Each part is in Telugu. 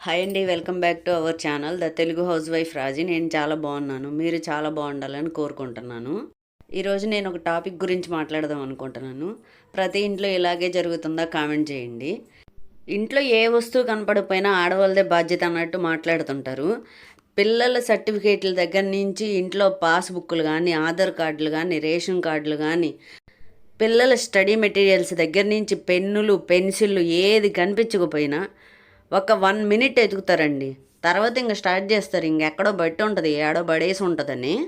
హాయ్ అండి welcome back to our channel. The Telugu housewife Raji. నేను చాలా బాగున్నాను. మీరు చాలా బాగుండాలని కోరుకుంటున్నాను. ఈరోజు నేను ఒక టాపిక్ గురించి మాట్లాడదాం అనుకుంటున్నాను. ప్రతి ఇంట్లో ఇలాగే జరుగుతుందా కామెంట్ చేయండి. ఇంట్లో ఏ వస్తువు కనపడకపోయినా ఆడవాళ్ళదే బాధ్యత అన్నట్టు మాట్లాడుతుంటారు. పిల్లల సర్టిఫికేట్ల దగ్గర నుంచి ఇంట్లో పాస్బుక్లు కానీ ఆధార్ కార్డులు కానీ రేషన్ కార్డులు కానీ పిల్లల స్టడీ మెటీరియల్స్ దగ్గర నుంచి పెన్నులు పెన్సిళ్ళు ఏది కనిపించకపోయినా ఒక వన్ మినిట్ ఎదుగుతారండి. తర్వాత ఇంక స్టార్ట్ చేస్తారు. ఇంకెక్కడో బట్టి ఉంటుంది. ఏడో పడేసి ఉంటుందని.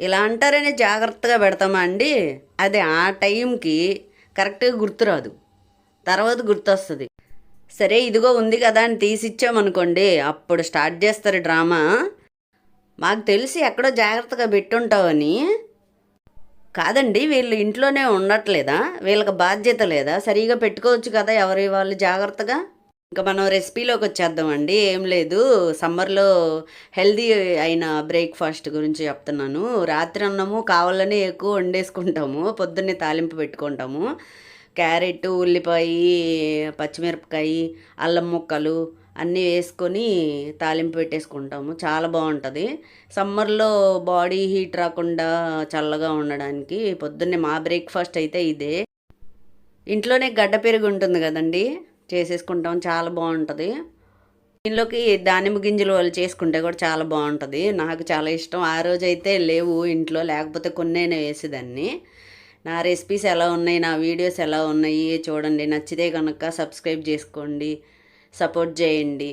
ఇలా అంటారని జాగ్రత్తగా పెడతామా అండి? అది ఆ టైంకి కరెక్ట్గా గుర్తురాదు తర్వాత గుర్తొస్తుంది. సరే ఇదిగో ఉంది కదా అని తీసిచ్చామనుకోండి అప్పుడు స్టార్ట్ చేస్తారు డ్రామా. మాకు తెలిసి ఎక్కడో జాగ్రత్తగా పెట్టుంటావని. కాదండి వీళ్ళు ఇంట్లోనే ఉండట్లేదా? వీళ్ళకి బాధ్యత లేదా? సరిగా పెట్టుకోవచ్చు కదా ఎవరి వాళ్ళు జాగ్రత్తగా? ఇంకా మనం రెసిపీలోకి వచ్చేద్దామండి. ఏం లేదు. సమ్మర్లో హెల్దీ అయిన బ్రేక్ఫాస్ట్ గురించి చెప్తున్నాను. రాత్రి అన్నము కావాలనే ఎక్కువ వండేసుకుంటాము. పొద్దున్నే తాలింపు పెట్టుకుంటాము. క్యారెట్ ఉల్లిపాయ పచ్చిమిరపకాయ అల్లం ముక్కలు అన్నీ వేసుకొని తాలింపు పెట్టేసుకుంటాము. చాలా బాగుంటుంది. సమ్మర్లో బాడీ హీట్ రాకుండా చల్లగా ఉండడానికి పొద్దున్నే మా బ్రేక్ఫాస్ట్ అయితే ఇదే. ఇంట్లోనే గడ్డ పెరుగు ఉంటుంది కదండీ. చేసేసుకుంటాం. చాలా బాగుంటుంది. దీనిలోకి దానిమ్మ గింజలు వాళ్ళు చేసుకుంటే కూడా చాలా బాగుంటుంది. నాకు చాలా ఇష్టం. ఆ రోజు అయితే లేవు ఇంట్లో లేకపోతే కొన్నైనా వేసేదాన్ని. నా రెసిపీస్ ఎలా ఉన్నాయి నా వీడియోస్ ఎలా ఉన్నాయి చూడండి. నచ్చితే కనుక సబ్స్క్రైబ్ చేసుకోండి. సపోర్ట్ చేయండి.